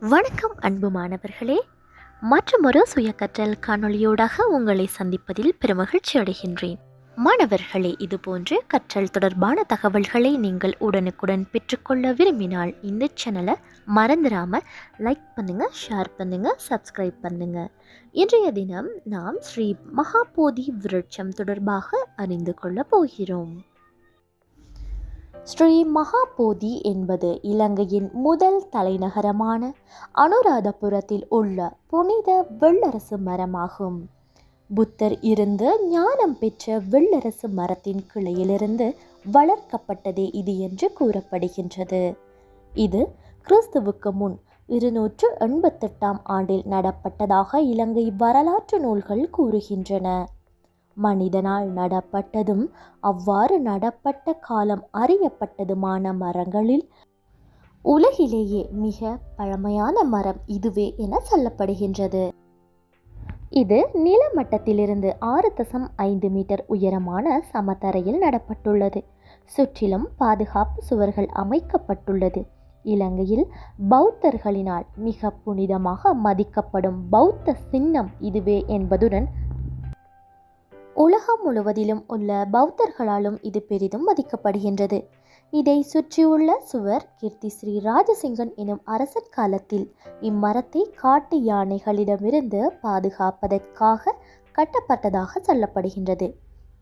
வணக்கம் அன்பு மாணவர்களே. மற்றமொரு சுயக்கற்றல் காணொளியோடாக உங்களை சந்திப்பதில் பெருமகிழ்ச்சி அடைகின்றேன். மாணவர்களே இதுபோன்று கற்றல் தொடர்பான தகவல்களை நீங்கள் உடனுக்குடன் பெற்றுக்கொள்ள விரும்பினால் இந்த சேனலை மறந்துடாமல் லைக் பண்ணுங்க ஷேர் பண்ணுங்க சப்ஸ்கிரைப் பண்ணுங்க. இன்றைய தினம் நாம் ஸ்ரீ மகாபோதி விருட்சம் தொடர்பாக அறிந்து கொள்ளப் போகிறோம். ஸ்ரீ மகாபோதி என்பது இலங்கையின் முதல் தலைநகரமான அனுராதபுரத்தில் உள்ள புனித வெள்ளரசு மரமாகும். புத்தர் இருந்து ஞானம் பெற்ற வெள்ளரசு மரத்தின் கிளையிலிருந்து வளர்க்கப்பட்டதே இது என்று கூறப்படுகின்றது. இது கிறிஸ்துவுக்கு முன் இருநூற்று எண்பத்தெட்டாம் ஆண்டில் நடப்பட்டதாக இலங்கை வரலாற்று நூல்கள் கூறுகின்றன. மனிதனால் நடப்பட்டதும் அவ்வாறு நடப்பட்ட காலம் அறியப்பட்டதுமான மரங்களில் உலகிலேயே மிக பழமையான மரம் இதுவே என சொல்லப்படுகின்றது. இது நிலமட்டத்திலிருந்து ஆறு தசம் ஐந்து மீட்டர் உயரமான சமதரையில் நடப்பட்டுள்ளது. சுற்றிலும் பாதுகாப்பு சுவர்கள் அமைக்கப்பட்டுள்ளது. இலங்கையில் பௌத்தர்களினால் மிக புனிதமாக மதிக்கப்படும் பௌத்த சின்னம் இதுவே என்பதுடன் உலகம் முழுவதிலும் உள்ள பௌத்தர்களாலும் இது பெரிதும் மதிக்கப்படுகின்றது. இதை சுற்றியுள்ள சுவர் கீர்த்தி ஸ்ரீ ராஜசிங்கன் எனும் அரசன் காலத்தில் இம்மரத்தை காட்டு யானைகளிடமிருந்து பாதுகாப்பதற்காக கட்டப்பட்டதாக சொல்லப்படுகின்றது.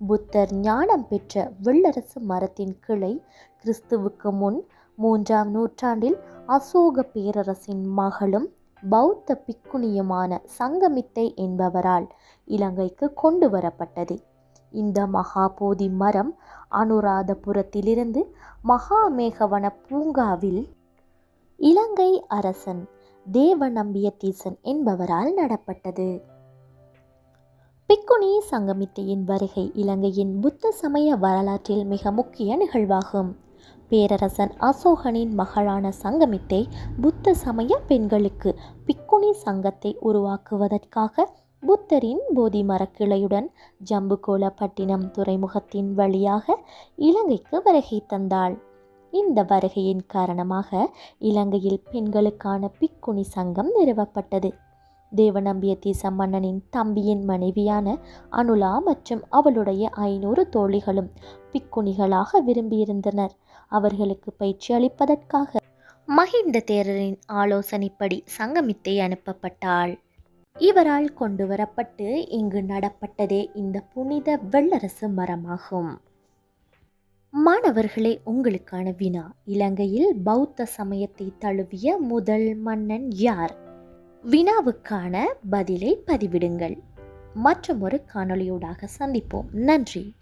புத்தர் ஞானம் பெற்ற வெள்ளரசு மரத்தின் கிளை கிறிஸ்துவுக்கு முன் மூன்றாம் நூற்றாண்டில் அசோக பேரரசின் மகளும் பௌத்த பிக்குணியுமான சங்கமித்தை என்பவரால் இலங்கைக்கு கொண்டு வரப்பட்டது. இந்த மகாபோதி மரம் அனுராதபுரத்திலிருந்து மகாமேகவன பூங்காவில் இலங்கை அரசன் தேவநம்பியத்தீசன் என்பவரால் நடப்பட்டது. பிக்குனி சங்கமித்தையின் வருகை இலங்கையின் புத்த சமய வரலாற்றில் மிக முக்கிய நிகழ்வாகும். பேரரசன் அசோகனின் மகளான சங்கமித்தை புத்த சமய பெண்களுக்கு பிக்குனி சங்கத்தை உருவாக்குவதற்காக புத்தரின் போதி மரக்கிளையுடன் ஜம்புகோலப்பட்டினம் துறைமுகத்தின் வழியாக இலங்கைக்கு வருகை தந்தாள். இந்த வருகையின் காரணமாக இலங்கையில் பெண்களுக்கான பிக்குனி சங்கம் நிறுவப்பட்டது. தேவநம்பியத்தி சம்மன்னனின் மன்னனின் தம்பியின் மனைவியான அனுலா மற்றும் அவளுடைய ஐநூறு தோழிகளும் பிக்குணிகளாக விரும்பியிருந்தனர். அவர்களுக்கு பயிற்சி அளிப்பதற்காக மஹிந்த தேரரின் ஆலோசனைப்படி சங்கமித்தை அனுப்பப்பட்டாள். இவரால் கொண்டு வரப்பட்டு இங்கு நடப்பட்டதே இந்த புனித வெள்ளரசு மரமாகும். மாணவர்களே உங்களுக்கான வினா. இலங்கையில் பௌத்த சமயத்தை தழுவிய முதல் மன்னன் யார்? வினாவுக்கான பதிலை பதிவிடுங்கள். மற்றொரு காணொளியோடாக சந்திப்போம். நன்றி.